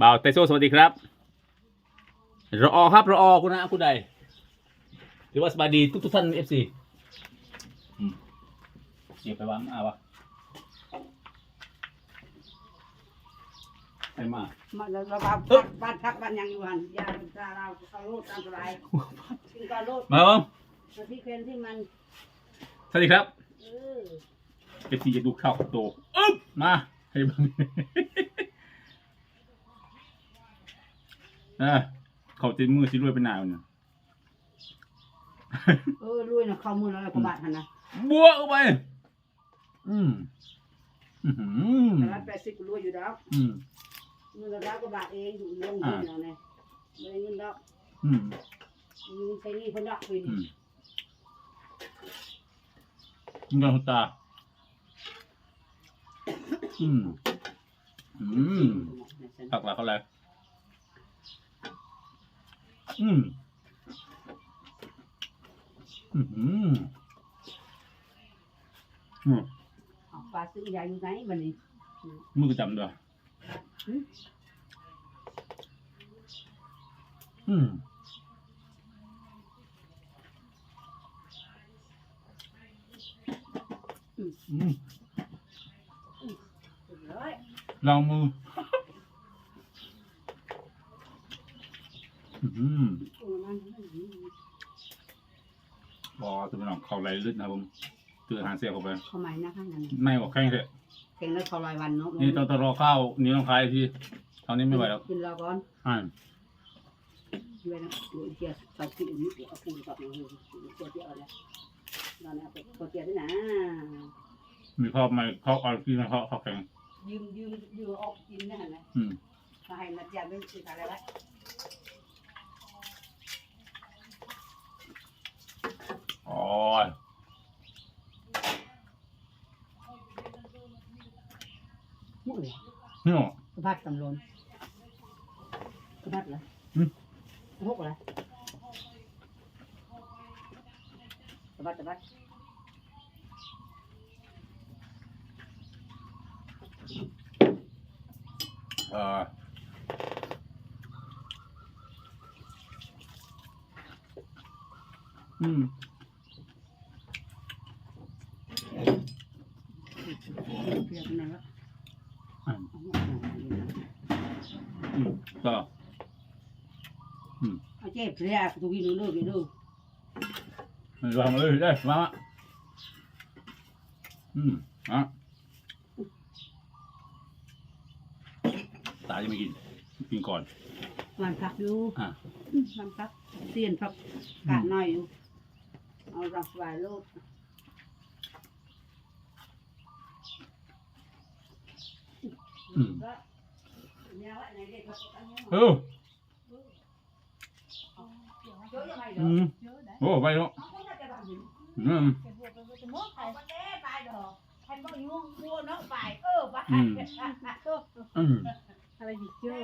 บ่าวไตโซสวัสดีครับรอครับรอคุณนะคุณใดหรือว่าสบายดีทุกทุกๆท่านเอฟซีเสียบไปวางอะวะไปมามาแล้วเราบ้านบ้านพักบ้านยังอยู่หันยาตาเราเอาโลดตามสบายกินก็โลดมาครับผมมาที่เควนที่มันสวัสดีครับเออเอฟซีจะดูข้าวโตอึ๊บมาให้บ้าง อะเขาจะมือสิรวยเป็นหนาวเนี่ยเออรวยนะเข้ามือแล้วกว่าบาทหันนะบัวเข้าไป อืมอือหือแต่ละแปดสิบก็รวยอยู่แล้วอืมเงินละกว่าบาทเองอยู่ลงทุนแล้วเนี่ยไม่ได้เงินดอกอืมเงินใช้หนี่คนดอกไปอืนี่มกินกันหัวตา อืมอืมผักหลักอะไรอืม อืมอืมอืมเอาปลาซื้อยาอยู่ไหนบัดนี้มือก็จำด้วยอืมอืมเรียบร้อยลองมือ มโอ้มันมันบอตัวเป็นของเขาไรลึกนะครับผมเตือนอาหารเสียเข้าไปเข้าใหม่นะข้างนั้นไม่บอกแข้งเถอะแข่งแล้วเขาลอยวันเนาะนี่ต้องต้องรอข้าวนี่ต้องคายที่ตอนนี้ไม่ไหวแล้วกินรอก่อนอ่าเว้ยนะตัวเดียวใส่ขี้อันนี้เดี๋ยวเอาปูนกับมันเลยตัวเดียวแล้วนั่นแหละตัวเดียวนี่นะมีข้าวไม่ข้าวอ่อนที่มันข้าวข้าวแข็งยืมยืมยืมออกกินนะฮะนะอืมมาให้นัดยาไม่ซื้ออะไรไว้อ๋อหมดเลยนี่หรอกระ Rồi. Mũi. Nè. Vắt tầm luôn. Vắt là. Ừ. Hút là. Vắt vắt. à, Ừ. อ่าเอาหมดเลยอืมก็เอาเจ็บเพียทุกทีนู้นดูดูวางมาเลยได้มามาอืมอะตาจะไม่กิน กินก่อนมันพักอยู่อะมันพักเตียนพักกะน้อยอยู่เอารักสบายโลด อืม ก็เนี่ยว่าในเด็กก็ต้อง เออ เยอะยังไง อื เด้อ มโอ้ไปเนาะ เอาคนละจะทำอยู่ อืม ไปบวชไปบวชจะมดไปวันเด้ไปดอกใครบ่ยุ่งบัวเนาะไปเออไป อืม อืม อะไรอีกเยอะ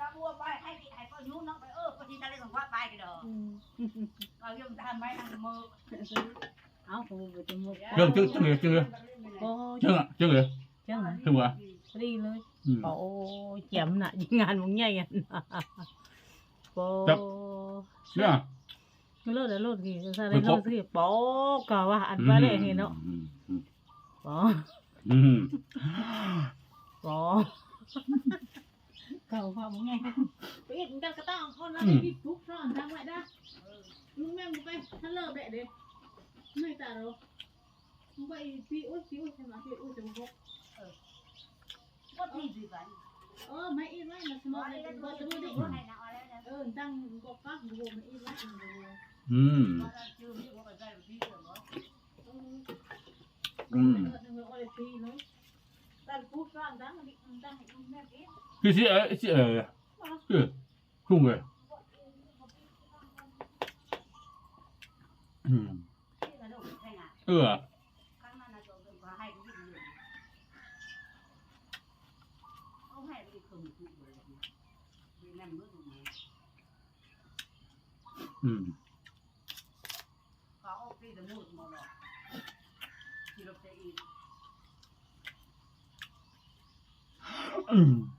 ตาบัวไปให้ใครก็ยุ่งเนาะไปเออก็ที่ทะเลของว่าไปกันดอกเรายังทำไม้ทางมือ เอาผมไปจมูก เรื่องจืดจืดจืด โอ้ จืดอ่ะจืดเลย เจ้าไหน ถึงวะ พอ ดีเลย อืม โอ้เจ็มน่ะยิงงานมึงใหญ่กันโอ้ ครับ เนี่ย เลิศแล้วเลิศกี่จะใส่ได้เลิศสิโป๊กะว่าอันว่าได้เห็นเนาะ อืมอืม โอ้ อืม โอ้เก่าความมึงไงไปอีกมึงกันก็ต้องคนละที่ทุกท่อนทางไว้ได้มึงแม่มึงไปถ้าเลิกแบะเด็ไม่ตาเรามึงไปพี่อุ้ยพี่อุ้ยใช่ไหมพี่อุ้ยจะมาพก ก็ที่สิไป เออไม่อีกไม่มาสมองเลยก็จะรู้ดิเออตั้งก็ฟักดูไม่อีกแล้ว อืม อืม ตั้งพูดฟังตั้งตั้งแม่พี่ คือสิเออสิเออคือทุ่งเลยอืมเออ 嗯，嗯，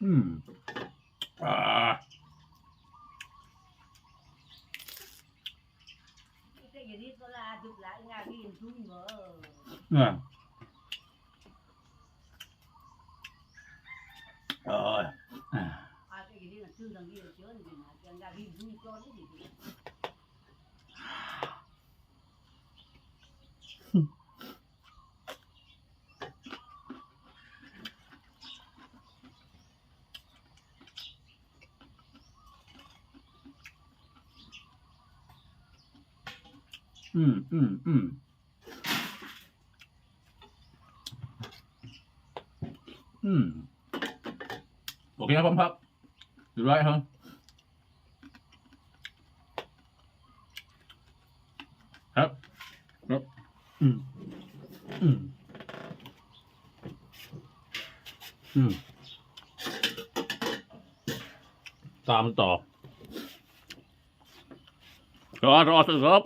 嗯。rồi rồi. อืมอืมอืมอืมโอเคครับผมครับอยู่ไรครับครับครับอืมอืมอืมตามต่อรอรอสิครับ